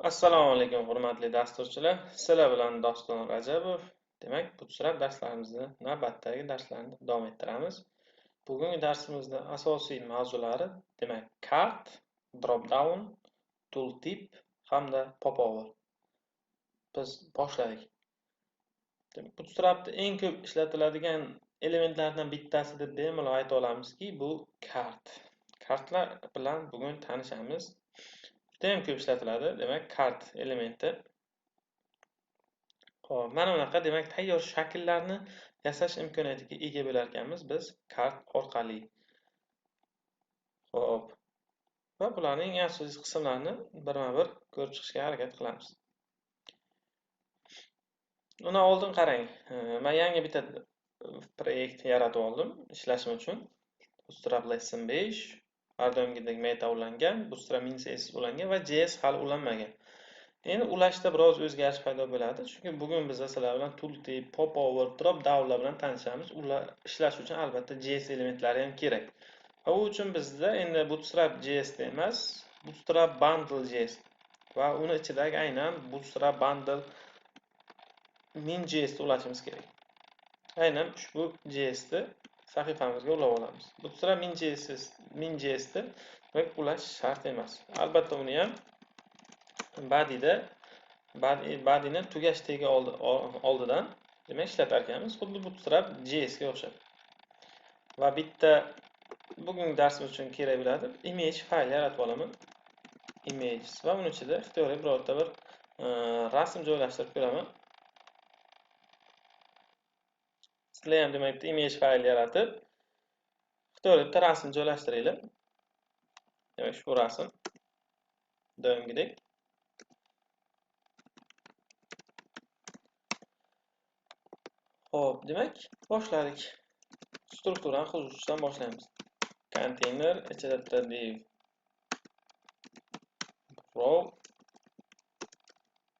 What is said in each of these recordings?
assalomu alaykum hurmatli dasturchilar. Sizlar bilan doston rajabov. Demak bootstrap darslarimizni navbatdagi darslarni davom ettiramiz. Bugungi darsimizda asosiy mavzulari demak kart drop down tooltip hamda popover biz boshladik. Bootstrapda eng ko'p ishlatiladigan elementlardan bittasi deb bemalol ayta olamizki bu kart. Kartlar bilan bugun tanishamiz. Judayam ko'p ishlatiladi demak kart elementi. Xo'p, mana bunaqa. Demak tayyor shakllarni yasash imkoniyatiga ega bo'lar ekanmiz biz kart orqali. Xo'p. va bularning eng asosiy qismlarini birma bir ko'rib chiqishga harakat qilamiz. Undan oldin qarang. Men yangi bitta e, proyekt yaratib oldim ishlashim uchun. Bootstrap lesson 5 har doimgidek meta ulangan bootstrap min ulangan va js hali ulanmagan. Endi ulashda biroz o'zgarish paydo bo'ladi chunki bugun biz sizlar bilan tooltip popover drop davlar bilan tanishamiz. Ular ishlash uchun albatta js elementlari ham kerak. Va u uchun bizda endi bootstrap jsda emas bootstrap bundle js va uni ichidagi aynan bootstrap bundle min jsda ulashimiz kerak. Aynan ushbu jsni sahifamizga ulab olamiz bootstrap min.jsda demak ulash shart emas. Albatta uni ham badiyda badiyni tugash tegi oldidan demak ishlatar ekanmiz xuddi bootstrap jsga o'xshab. Va bitta bugungi darsimiz uchun kerak bo'ladi image fayl yaratib olaman. Images. Va uni ichida ixtiyoriy birorta bir e, rasm joylashtirib ko'raman. Sizlar ham demak image fayl yaratib ixtiyoriy bitta rasm joylashtiringlar. Demak ushbu rasm doimgidek. Ho'p demak boshladik. Strukturani tuzishdan boshlaymiz. Konteyner ichida bitta div row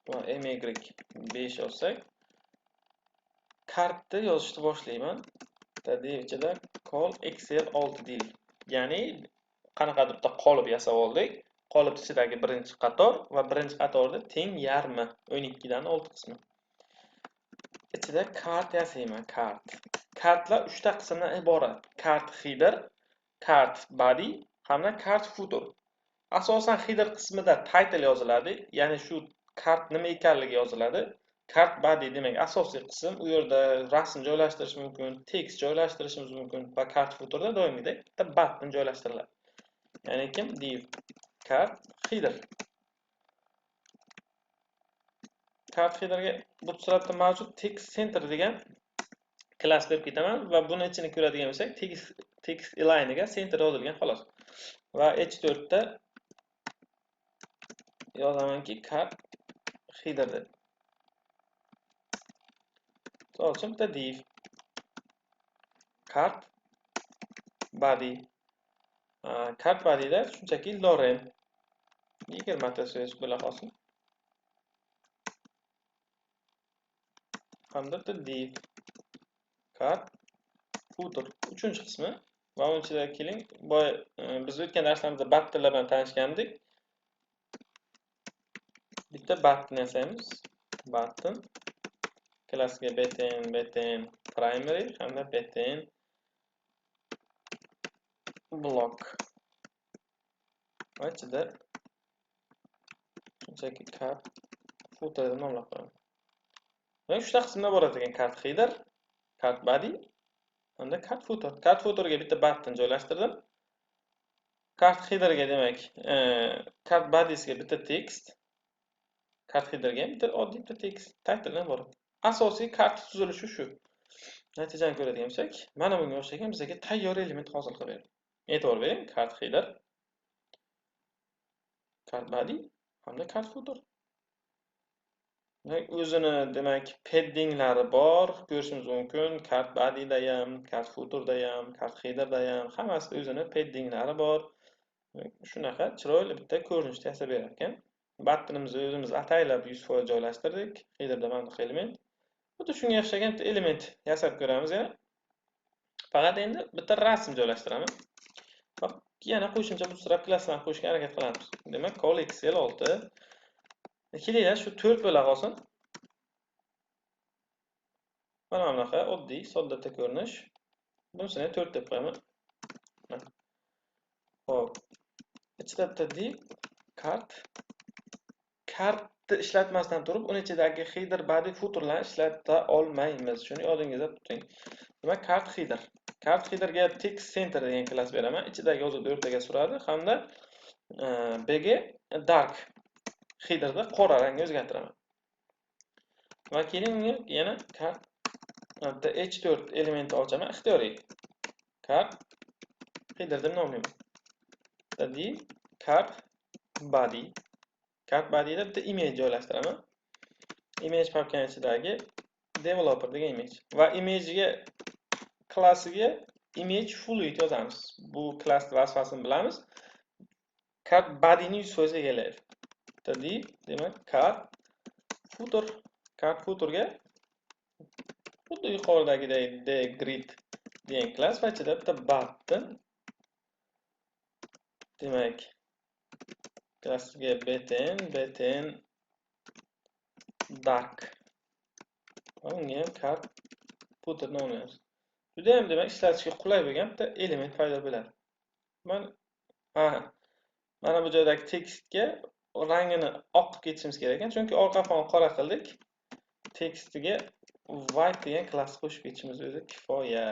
va my 5 olsak kartni yozishni boshlayman. Div ichida call excel 6 div ya'ni qanaqadir bitta qolip yasab oldik qolip ichidagi birinchi qator va birinchi qatorni teng yarmi 12 dan 6 qismi. Ichida kart yasayman kart. Kartlar uchta qismdan iborat. Kart header kart body hamda kart footer. Asosan header qismida title yoziladi ya'ni shu kart nima ekanligi yoziladi. Kart body demak asosiy qism. U yerda rasm joylashtirish mumkin tekst joylashtirishimiz mumkin va kart footerda doimgidek bitta button joylashtiriladi. Ya'ni kim? Div kart header kart headerga bootstrapda mavjud text center degan klass berib ketaman va buni ichini ko'radigan bo'lsak text text aligniga center yozilgan xolos. Va h4 da yozamanki kart header deb. So simply bitta div. Cart body. Cart bodyda shunchaki loren. Yigirmata so'z bo'la qolsin hamda bitta div. Card footer uchinchi qismi va uni ichida keling boya biz o'tgan darslarimizda battinlar bilan tanishgandik bitta batni yasaymiz button. Klassga btn btn primary hamda btn block. Va ichida shunchaki kart footer deb nomlab qo'yaman demak uchta qismdan iborat ekan kart header kart body hamda kart footer. Kart footerga bitta button joylashtirdim. Kart headerga demak e, kart bodysiga bitta tekst kart headerga ham bitta oddiy bitta tekst title iborat asosiy karta tuzilishi shu natijani ko'radigan bo'lsak mana bunga o'xshagan bizga tayyor element hosil qilib berdi e'tibor bering kart header kart body hamda kart footer o'zini demak paddinglari bor ko'rishimiz mumkin. Kart bodyda ham kart footerda ham kart headerda ham hammasida o'zini paddinglari bor. Shunaqa chiroyli bitta ko'rinishda yasab berar ekan battinimizni o'zimiz ataylab yuz foiz joylashtirdik. Headerda mana element. Xuddi shunga o'xshagan element yasab ko'ramiz yana faqat endi bitta rasm joylashtiraman yana qo'shimcha bootstrap klasslarni qo'shishga harakat qilamiz. Demak call excel 6 kelinglar shu to'rt bo'la qolsin. Mana bunaqa oddiy sodda ko'rinish. Bunisini to'rt deb qo'yaman. Ho'p. Ichida bitta div kart. Kart ishlatmasdan turib uni ichidagi header body footerlarni ishlata olmaymiz. Shuni yodingizda tuting. Demak kart header kart headerga text center degan klass beraman. Ichidagi o'zida o'rtaga suradi. Hamda e, bg dark headerni qora rangga o'zgartiraman. Va keyin unga yana kart e, bitta h4 elementi ochaman ixtiyoriy. Kart header deb nomlayman d kart body kart bodyda bitta image joylashtiraman. Image papkani ichidagi developer degan image. Va imagega klassiga image fluid yozamiz. Bu klass vazifasini bilamiz. Kart bodyni yuz foiz egallaydi bitta div demak kart footer. Kart footerga xuddi yuqoridagidek de grid degan klass va ichida bitta button demak klassiga btn btn dark. Va unga ham kart footer nomlaymiz judayam demak ishlatishga qulay bo'lgan bitta element paydo bo'ladi mana ha mana bu joydagi tekstga rangini oq qilib ketishimiz kerak ekan chunki orqa fonni qora qildik tekstiga white degan klass qo'shib ketishimiz o'zi kifoya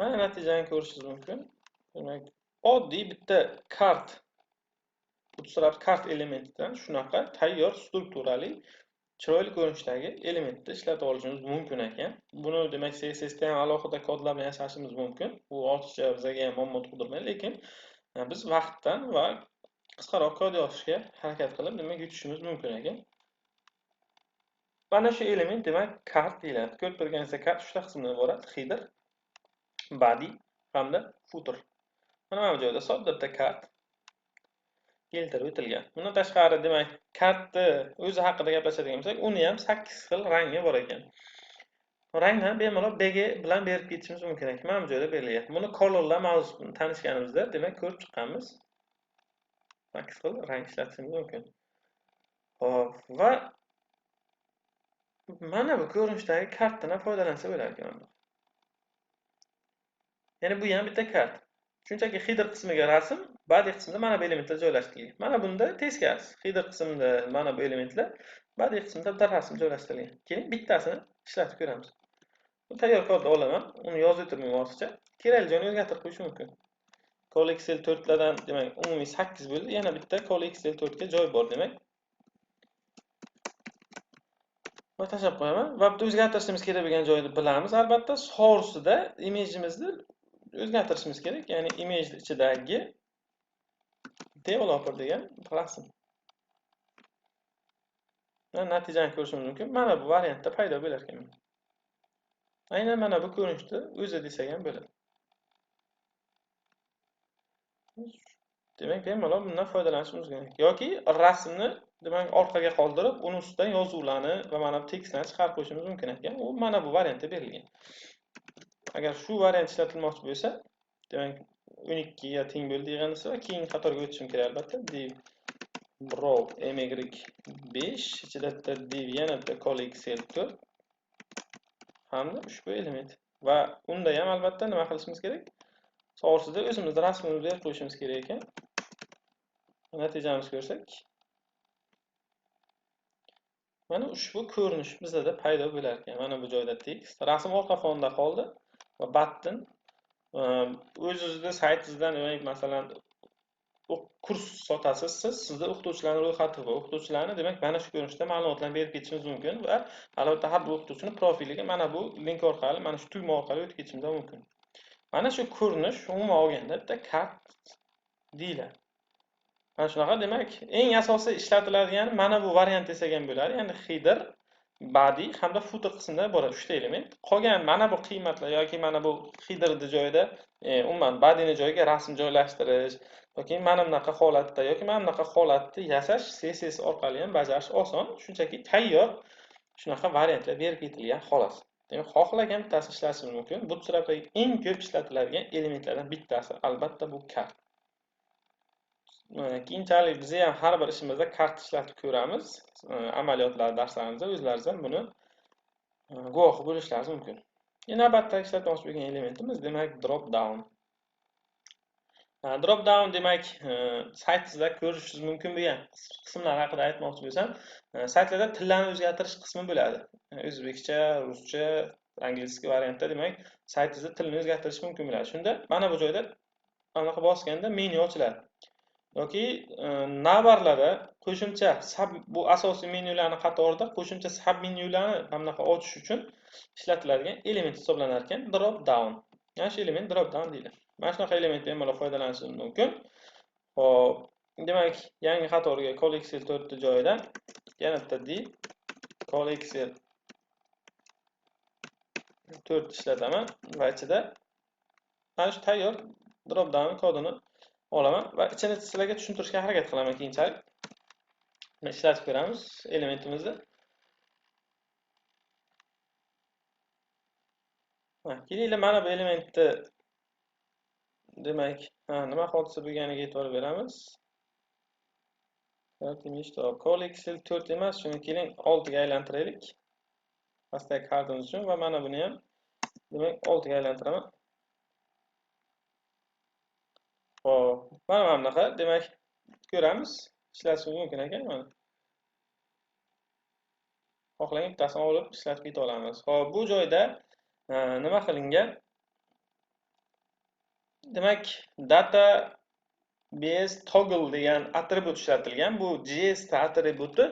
mana natijani ko'rishingiz mumkin demak oddiy bitta kart bootstrap kart elementidan shunaqa tayyor strukturali chiroyli ko'rinishdagi elementni ishlatib olishimiz mumkin ekan. Buni demak cssda ham alohida kodlar bilan yasashimiz mumkin. Bu ortiqcha bizga ham muammo tug'dirmaydi lekin e, biz vaqtdan va qisqaroq kod yozishga harakat qilib demak yutishimiz mumkin ekan. Mana shu element demak kart deyiladi. Ko'rib turganingizdek kart uchta qismdan iborat. Header body hamda footer mana bu joyda sodda bitta kart keltirib o'tilgan. Bundan tashqari demak kartni o'zi haqida gaplashadigan bo'lsak uni ham sakkiz xil rangi bor ekan. Rangni bemalol bg bilan berib ketishimiz mumkin ekan. Mana bu joyda berilyapti. Buni colorlar mavzusini tanishganimizda demak ko'rib chiqqanmiz. Sakkiz xil rang ishlatishimiz mumkin. Ho'p va mana bu ko'rinishdagi kartadan foydalansa bo'lar ekan ya'ni bu ham bitta kart. Shunchaki header qismiga rasm body qismida mana bu elementlar joylashtirilgan. Mana bunda teskarisi header qismida mana bu elementlar body qismida bitta rasm joylashtirilgan. Keyin bittasini ishlatib ko'ramiz. Tayyor kodni olaman uni yozib o'tirmayman hozircha kerakli joyini o'zgartirib qo'yish mumkin. Call excel to'rtlardan demak umumiy sakkiz bo'ldi. Yana bitta call excel to'rtga joy bor demak. Va tashlab qo'yaman. Va bitta o'zgartirishimiz kerak bo'lgan joyni bilamiz albatta. Source'ida imejimizni o'zgartirishimiz kerak. Ya'ni image ichidagi developer degan rasm natijani ko'rishimiz mumkin. Mana bu variantda paydo bo'lar ekan. Aynan mana bu ko'rinishda o'zi desak ham bo'ladi. Demak bemalol bundan foydalanishimiz kerak yoki rasmni demak orqaga qoldirib uni ustidan yozuvlarni va mana bu tekstlarni chiqarib qo'yishimiz mumkin ekan. U mana bu variantda berilgan. Agar shu variant ishlatilmoqchi bo'lsa demak o'n ikkiga teng bo'ldi yig'indisi va keyingi qatorga o'tishim kerak albatta. Div row my besh ichida bitta div yana bitta call excel to'rt. Hamda ushbu element. Va unda ham albatta nima qilishimiz kerak? Source'da o'zimizni rasmimizni berib qo'yishimiz kerak ekan. Natijamizni ko'rsak. Mana ushbu ko'rinish bizada paydo bo'lar ekan. Mana bu joyda tekst. Rasm orqa fonda qoldi. Va button ehm, o'z saytingizdan demak masalan kurs sotasiz siz sizni o'qituvchilarni ro'yxati bor o'qituvchilarni demak mana shu ko'rinishda ma'lumotlarni berib ketishingiz mumkin va albatta har bir o'qituvchini profiliga mana bu link orqali mana shu tugma orqali o'tib ketishimiz mumkin. Mana shu ko'rinish umuman olganda bitta kart deyiladi. Mana shunaqa demak eng asosiy ishlatiladigani mana bu variant desak ham bo'ladi. Ya'ni header body hamda footer qismida bo'ladi. Uchta element. Qolgan mana bu qiymatlar yoki mana bu headerni joyida e, umuman badiyni joyiga rasm joylashtirish yoki mana bunaqa holatda yoki mana bunaqa holatni yasash css orqali ham bajarish oson. Shunchaki tayyor shunaqa variantlar berib ketilgan xolos. Demak xohlagan bittasi ishlashimiz mumkin. Bootstrapdagi eng ko'p ishlatiladigan elementlardan bittasi. Albatta bu kart keyinchalik biza ham har bir ishimizda kart ishlatib ko'ramiz. Amaliyotlar darslarimizda o'zlariz ham buni e, guvohi bo'lishlaringiz mumkin. Navbatdagi ishlatmoqchi bo'lgan elementimiz demak drop down. Drop down demak e, saytingizda ko'rishingiz mumkin bo'lgan qismlar haqida aytmoqchi bo'lsam e, saytlarda tillarni o'zgartirish qismi bo'ladi. O'zbekcha ruscha angliskiy variantda demak saytingizda tilni o'zgartirish mumkin bo'ladi. Shunda mana bu joyda anaqa bosganda menyu ochiladi. Yoki e, navbarlarda qo'shimcha sab bu asosiy menyularni qatorida qo'shimcha sab menyularni mana bunaqa ochish uchun ishlatiladigan element hisoblanar ekan drop down. Mana shu element drop down deydi. Mana shunaqa element bemalol foydalanishingiz mumkin. Hop demak yangi qatorga call excel to'rtni joyidan yana bitta d call excel to'rt ishlataman va ichida mana shu tayyor drop down kodini olaman. Va ichini sizlarga tushuntirishga harakat qilaman keyinchalik. Ishlatib ko'ramiz elementimizni kelinglar mana bu elementni demak nima hodisa bo'lganiga e'tibor beramiz. Call to'rt. Emas shuni keling oltiga aylantiraylik. Pastdagi kartamiz uchun va mana buni ham demak oltiga aylantiraman. Ha, mana mana bunaqa. Demak ko'ramiz. Ishlatishimiz mumkin ekan mana. Xohlagan bittasini olib ishlatib keta olamiz. Xo'p, bu joyda e, nima qilingan? Demak data base toggle degan atribut ishlatilgan. Bu js atributi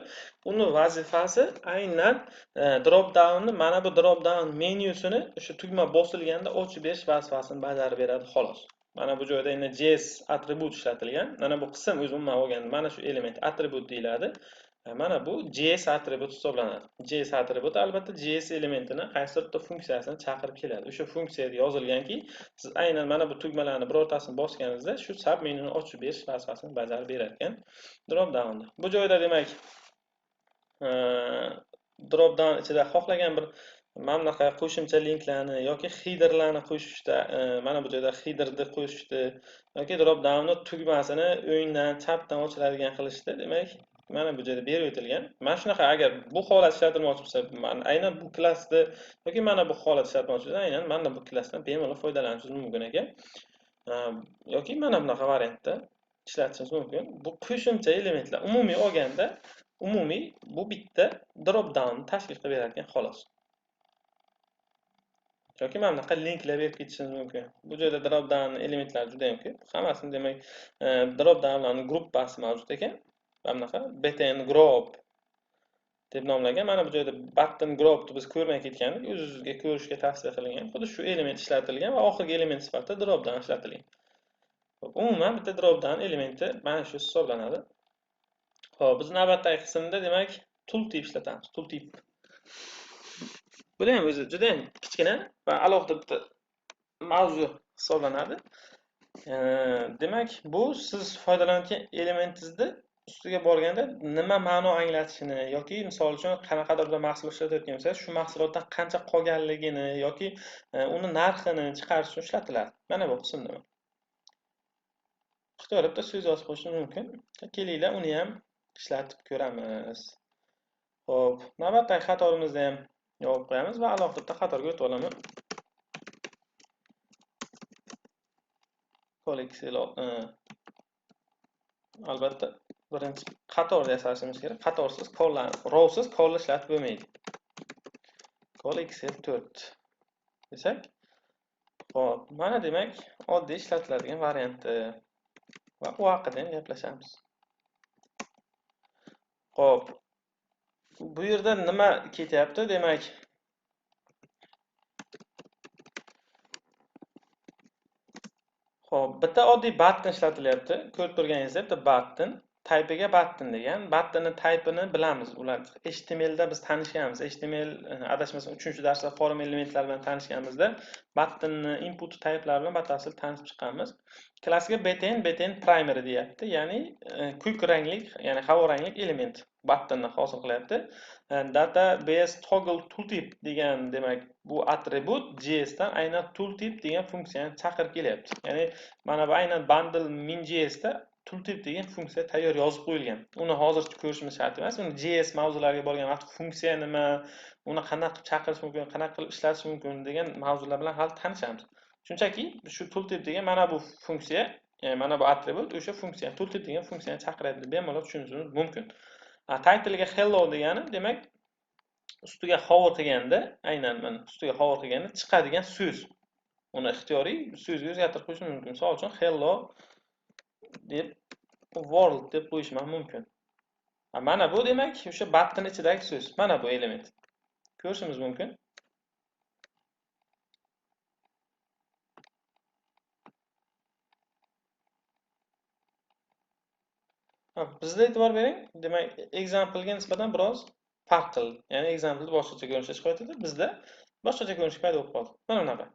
uni vazifasi aynan e, drop downni mana bu drop down menyusini o'sha tugma bosilganda ochib berish vazifasini bajarib beradi xolos. Mana bu joyda endi js atribut ishlatilgan. Mana bu qism o'zi umuman olganda mana shu element atribut deyiladi. E, mana bu js atribut hisoblanadi. Js atribut albatta js elementini qaysidir bitta funksiyasini chaqirib keladi. O'sha funksiyada yozilganki siz aynan mana bu tugmalarni birortasini bosganingizda shu sub menyuni ochib berish vazifasini bajarib berar ekan drop downda bu joyda demak e, drop down ichida xohlagan bir mana bunaqa qo'shimcha linklarni yoki hiderlarni qo'shishda e, mana bu joyda hiderni qo'shishdi yoki drop downni tugmasini o'ngdan chapdan ochiladigan qilishdi. Demak mana bu joyda berib o'tilgan. Mana shunaqa agar bu holat ishlatilmoqchi bo'lsa aynan bu klassni yoki mana bu holat ishlatilmoqchi bo'lsa aynan mana bu klassdan bemalol foydalanishingiz mumkin ekan. E, yoki mana bunaqa variantda ishlatishingiz mumkin. Bu qo'shimcha elementlar umumiy olganda umumiy bu bitta drop down tashkil qilib berar ekan xolos. Yoki mana bunaqa linklar berib ketishingiz mumkin. Bu joyda drop down elementlari juda yam ko'p. Hammasini demak e, drop downlarni gruppasi mavjud ekan mana bunaqa btn group deb nomlagan mana bu joyda button groupni biz ko'rmay ketgandik o'z o'ziga ko'rishga tavsiya qilingan. Xuddi shu element ishlatilgan va oxirgi element sifatida drop down ishlatilgan. Umuman bitta drop down elementi mana shu hisoblanadi. Ho'p biz navbatdagi qismda demak tooltip ishlatamiz tooltip. tip ham o'zi juda yam kichkina va alohida bitta mavzu hisoblanadi. Demak bu siz foydalanayotgan elementingizni ustiga borganda nima ma'no anglatishini yoki misol uchun qanaqadir bir mahsulot ishlatayotgan bo'lsangiz shu mahsulotdan qancha qolganligini yoki e, uni narxini chiqarish uchun ishlatiladi. Mana bu qismda ixtiyor bitta so'z yozib qo'yishim mumkin. Kelinglar uni ham ishlatib ko'ramiz. Ho'p navbatdagi xatorimizda ham yopib qo'yamiz va alohida qatorga o'tib olaman. Excel e, albatta birinchi qator yasashimiz kerak. Qatorsiz kollarni rowsiz kolni ishlatib bo'lmaydi. Kol excel 4 desak ho'p mana demak oddiy ishlatiladigan varianti va u haqida ham gaplashamiz ho'p bu yerda nima ketyapti demak? Ho'p bitta oddiy button ishlatilyapti. Ko'rib turganingizdek bitta button taypiga button degan. Buttonni taypini bilamiz. Ular htmlda biz tanishganmiz. Html eh, adashmasam uchinchi darsda form elementlar bilan tanishganmizda buttonni input tayplari bilan batafsil tanishib chiqqanmiz. Klassiga btn btn primary deyapti. Ya'ni eh, kuk ko'k rangli ya'ni havo rangli element. Buttonni hosil qilyapti. Database toggle tooltip degan demak bu atribut jsdan aynan tooltip degan funksiyani chaqirib kelyapti. Ya'ni mana bu aynan bundle min.jsda tooltip degan funksiya tayyor yozib qo'yilgan. Uni hozir ko'rishimiz shart emas. Uni js mavzulariga borgan vaqt funksiya nima uni qanaqa qilib chaqirish mumkin qanaqa qilib ishlatish mumkin degan mavzular bilan hali tanishamiz. Shunchaki shu tooltip degan mana bu funksiya ya'ni mana bu atribut o'sha funksiya tooltip degan funksiyani chaqiradi deb bemalol tushunishimiz mumkin. Titlega hello degani demak ustiga hover qilganda aynan mana ustiga hover qilganda chiqadigan so'z. Uni ixtiyoriy so'zga o'zgartirib qo'yish mumkin. Misol uchun hello deb world deb qo'yishim ham mumkin. Mana bu demak o'sha button ichidagi so'z. Mana bu element. Ko'rishimiz mumkin. Bizda e'tibor bering. Demak examplega nisbatan biroz farq qildi. Ya'ni example boshqacha ko'rinishda chiqyaptida bizda boshqacha ko'rinish paydo bo'lib qoldi. Mana bunaqa.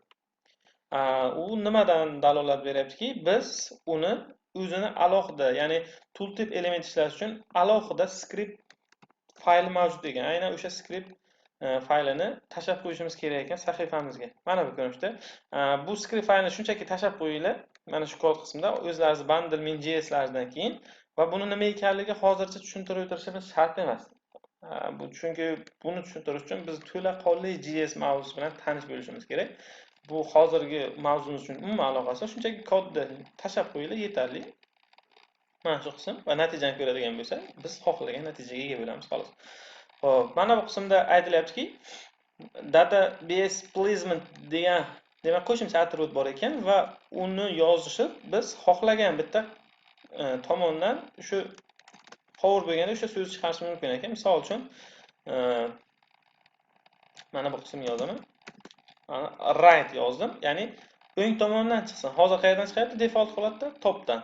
U nimadan dalolat beryaptiki? Biz uni o'zini alohida ya'ni tooltip element ishlash uchun alohida skript fayli mavjud ekan aynan o'sha skript e, faylini tashlab qo'yishimiz kerak ekan sahifamizga. Mana bu ko'rinishda. Bu skript faylni shunchaki tashlab qo'yinglar. Mana shu kod qismida o'zlaringiz bundle min jslaridan keyin va buni nima ekanligi hozircha tushuntirib o'tirishimiz shart emas. Bu chunki buni tushuntirish uchun biz to'laqonli js mavzusi bilan tanish bo'lishimiz kerak. Bu hozirgi mavzumiz uchun umuman aloqasi shunchaki kodni tashlab qo'yinglar yetarli. Mana shu qism va natijani ko'radigan bo'lsak biz xohlagan natijaga ega bo'lamiz xolos. Ho'p mana bu qismda aytilyaptiki database placement degan demak qo'shimcha atribut bor ekan va uni yozishib biz xohlagan bitta E, tomondan shu power bo'lganda o'sha so'zni chiqarish mumkin ekan. Misol uchun e, mana bu qismni yozaman right yozdim. Ya'ni o'ng tomondan chiqsin. Hozir qayerdan chiqyapti? Default holatda topdan.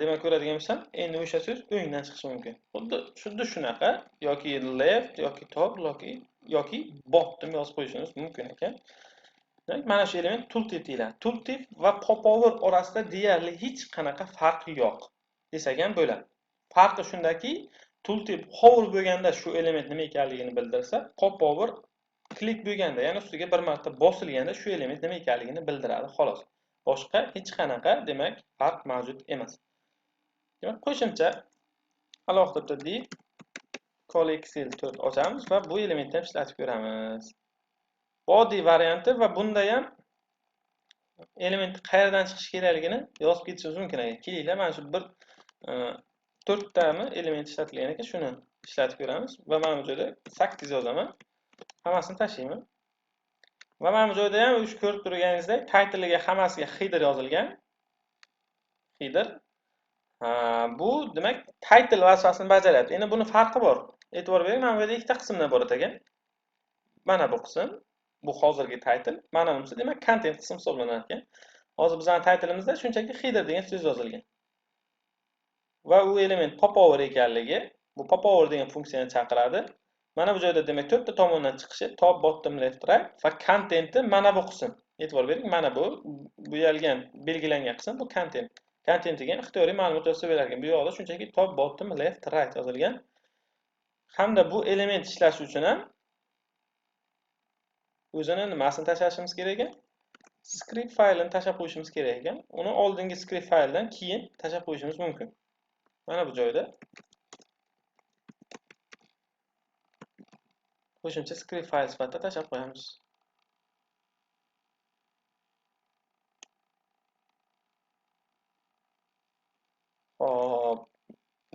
Demak ko'radigan bo'lsam endi o'sha so'z o'ngdan chiqishi mumkin. Xuddi xuddi shunaqa yoki left yoki top yoki yoki bottom yozib qo'yishingiz mumkin ekan. Demak mana shu element tooltip deyiladi. Tooltip va popover orasida deyarli hech qanaqa farq yo'q. Desak ham bo'ladi. Farqi shundaki tooltip hover bo'lganda shu element nima ekanligini bildirsa popover klik bo'lganda ya'ni ustiga bir marta bosilganda shu element nima ekanligini bildiradi xolos. Boshqa hech qanaqa demak farq mavjud emas. Demak qo'shimcha alohida bitta div colexcel 4 ochamiz va bu elementni ham ishlatib ko'ramiz. Body varianti va bunda ham element qayerdan chiqishi kerakligini yozib ketishimiz mumkin ekan kelinglar mana shu bir e, to'rttami element ishlatilgan ekan shuni ishlatib ko'ramiz va mana bu joyda sakkiz yozaman. Hammasini tashlayman. Va mana bu joyda ham shu ko'rib turganingizdek titliga hammasiga header yozilgan. Header. Bu demak title vazifasini bajaryapti. Endi buni farqi bor. E'tibor bering mana bu yerda ikkita qismdan iborat ekan. Mana bu qism. Bu hozirgi title. Mana bunisi demak content qismi hisoblanar ekan hozir bizani titlimizda shunchaki header degan so'z yozilgan. Va u element popover ekanligi bu popover degan funksiyani chaqiradi. Mana bu joyda demak to'rtta tomondan chiqishi top bottom left right va kontenti mana bu qism. E'tibor bering mana bu bo'yalgan belgilangan qism bu kontent kontentiga ixtiyoriy ma'lumot yozsa ekan bu yoqda shunchaki top bottom left right yozilgan. Hamda bu element ishlashi uchun ham o'zini nimasini tashlashimiz kerak ekan skript faylini tashlab qo'yishimiz kerak ekan uni oldingi skript fayldan keyin tashlab qo'yishimiz mumkin. Mana bu joyda. Qo'shimcha skript fayl sifatida tashlab qo'yamiz. Hop,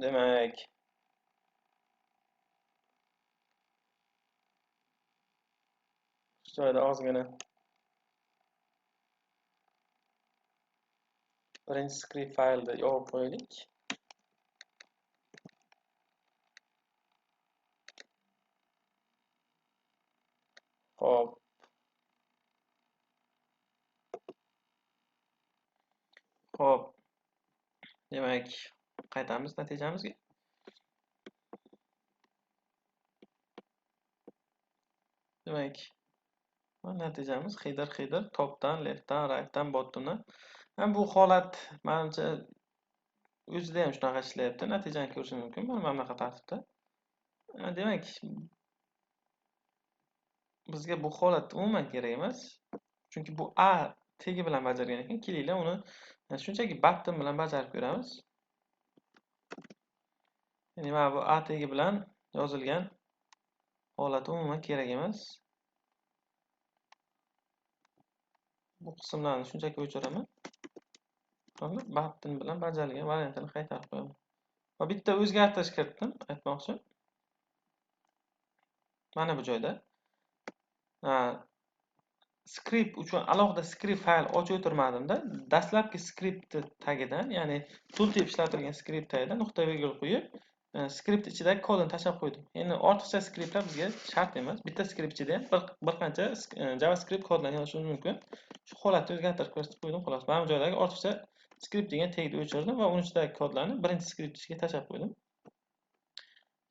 demak. Shu joyda ozgina birinchi script faylni yopib qo'yaylik Hop. Hop. Demak, qaytamiz natijamizga. Demak, natijamiz header header topdan, leftdan, rightdan, bottomdan. Bu holat menimcha o'zida ham shunaqa ishlayapti. Natijani ko'rish mumkin mana bunaqa tartibda. Demak, bizga bu holat umuman kerak emas chunki bu a tegi bilan bajargan ekan kelinglar uni shunchaki button bilan bajarib ko'ramiz ya'ni mana bu a tegi bilan yozilgan holat umuman kerak emas bu qismlarni shunchaki o'chiraman. Button bilan bajarilgan variantini qaytarib qo'yaman. Va bitta o'zgartirish kiritdim aytmoqchi. Mana bu joyda. Skript uchun alohida skript fayl ochib o'tirmadimda dastlabki skriptni tagidan ya'ni tooltip ishlatilgan skript tagidan nuqta vergul qo'yib skript ichidagi kodini tashlab qo'ydim endi ortiqcha skriptlar bizga shart emas. Bitta skript ichida ham bir qancha e, javascript kodlarni yozishimiz mumkin. Shu holatni o'zgartirib ko'rsatib qo'ydim xolos. Mana bu joydagi ortiqcha skript degan tegni o'chirdim va uni ichidagi kodlarni birinchi skript ichiga tashlab qo'ydim.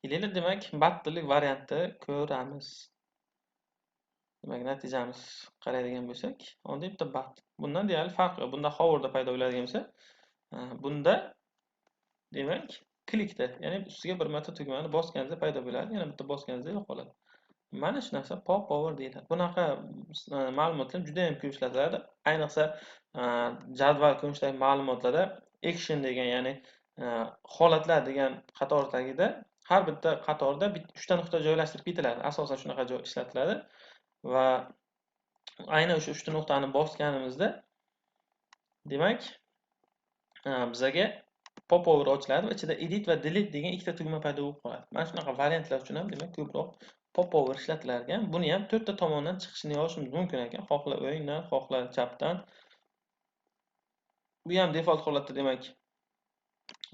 Kelinglar demak bat variantni ko'ramiz. Demak natijamiz qaraydigan bo'lsak onda bitta bat. Bundan deyarli farqi yo'q. Bunda hoverda paydo bo'ladigan bo'lsa e, bunda demak klikda ya'ni ustiga bir marta tugmani bosganingizda paydo bo'ladi yana bitta bosganingizda yo'qoladi. Mana shu narsa pop over deyiladi. Bunaqa e, ma'lumotlar juda yam ko'p ishlatiladi. Ayniqsa e, jadval ko'rinishidagi ma'lumotlarda action degan ya'ni e, holatlar degan qator tagida har bitta qatorda uchta nuqta joylashtirib ketiladi asosan shunaqa ishlatiladi va aynan o'sha uchta nuqtani bosganimizda demak bizaga popover ochiladi va ichida edit va delete degan ikkita tugma paydo bo'lib qoladi. Mana shunaqa variantlar uchun ham demak ko'proq popover ishlatilar ekan buni ham to'rtta tomondan chiqishini yozishimiz mumkin ekan. Xohla o'ngdan xohla chapdan. Bu ham default holatda demak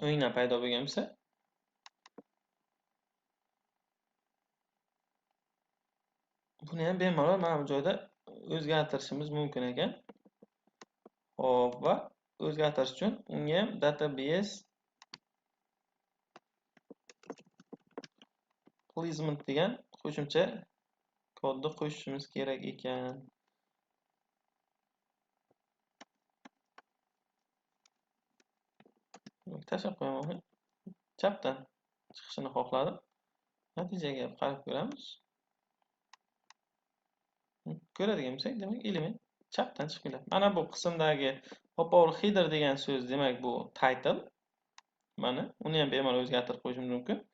o'ngdan paydo bo'lgan bo'lsa. Buni ham bemalol mana bu joyda o'zgartirishimiz mumkin ekan. Ho'p va o'zgartirish uchun unga ham database placement degan qo'shimcha kodni qo'shishimiz kerak ekan. Tashlab qo'yaman chapdan chiqishini xohladim. Natijaga qarab ko'ramiz. Ko'radigan bo'lsak demak element chapdan chiqib keladi. Mana bu qismdagi popover header degan so'z demak bu title. Mana uni ham bemalol o'zgartirib qo'yishimiz mumkin.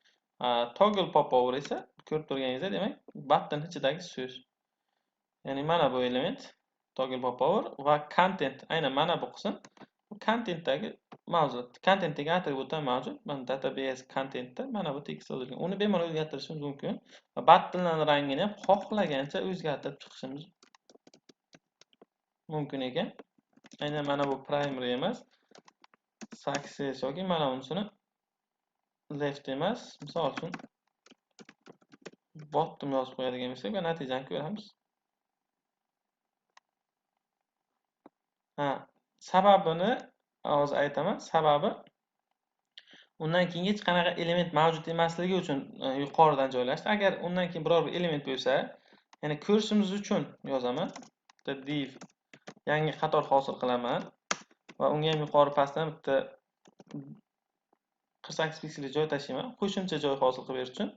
Toggle popover esa ko'rib turganingizda demak button ichidagi so'z ya'ni mana bu element toggle popover va content. Aynan mana bu qism contentdagi mavzu. Content degan atribut ham mavjud mana database contentda mana bu tekst yozilgan uni bemalol o'zgartirishimiz mumkin va buttonlarni rangini ham xohlagancha o'zgartirib chiqishimiz mumkin ekan. Aynan mana bu primary emas success yoki mana bunisini left emas. Misol uchun bottom yozib qo'yadigan bo'lsak va natijani ko'ramiz. Ha sababini hozir aytaman. Sababi undan keyin hech qanaqa element mavjud emasligi uchun e, yuqoridan joylashdi. Agar undan keyin biror bir element bo'lsa ya'ni ko'rishimiz uchun yozaman. Bitta div yangi qator hosil qilaman va unga ham yuqori pastdan bitta qirq sakkiz pikselli joy tashlayman qo'shimcha joy hosil qilib berish uchun.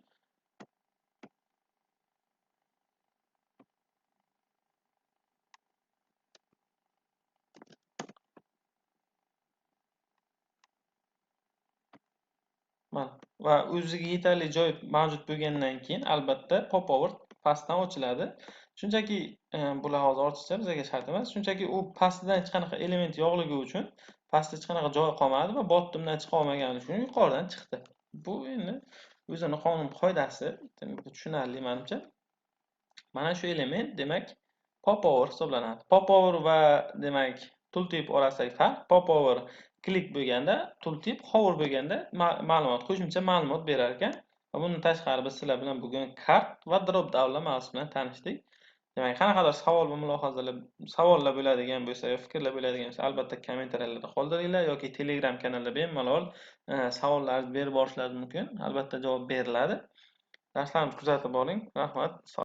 Va o'ziga yetarli joy mavjud bo'lgandan keyin albatta pop over pastdan ochiladi. Shunchaki e, bular hozir ortiqcha bizga shart emas. Shunchaki u pastidan hech qanaqa element yo'qligi uchun pastda hech qanaqa joy qolmadi va bottomdan chiqa olmagani uchun yuqoridan chiqdi. Bu endi o'zini qonun qoidasi tushunarli manimcha. Mana shu element demak popover hisoblanadi. Popover va demak tooltip orasidagi farq popover klik bo'lganda tooltip hover bo'lganda ma'lumot qo'shimcha ma'lumot berar ekan. Va bundan tashqari biz sizlar bilan bugun kart va drop down mavzusi bilan tanishdik. Demak qanaqadir savol va mulohazalar savollar bo'ladigan bo'lsa yo fikrlar bo'ladigan bo'lsa albatta kommentariyalarda qoldiringlar yoki telegram kanalda bemalol e, savollarni berib borishlaringiz mumkin. Albatta javob beriladi. Darslarimizni kuzatib boring. Rahmat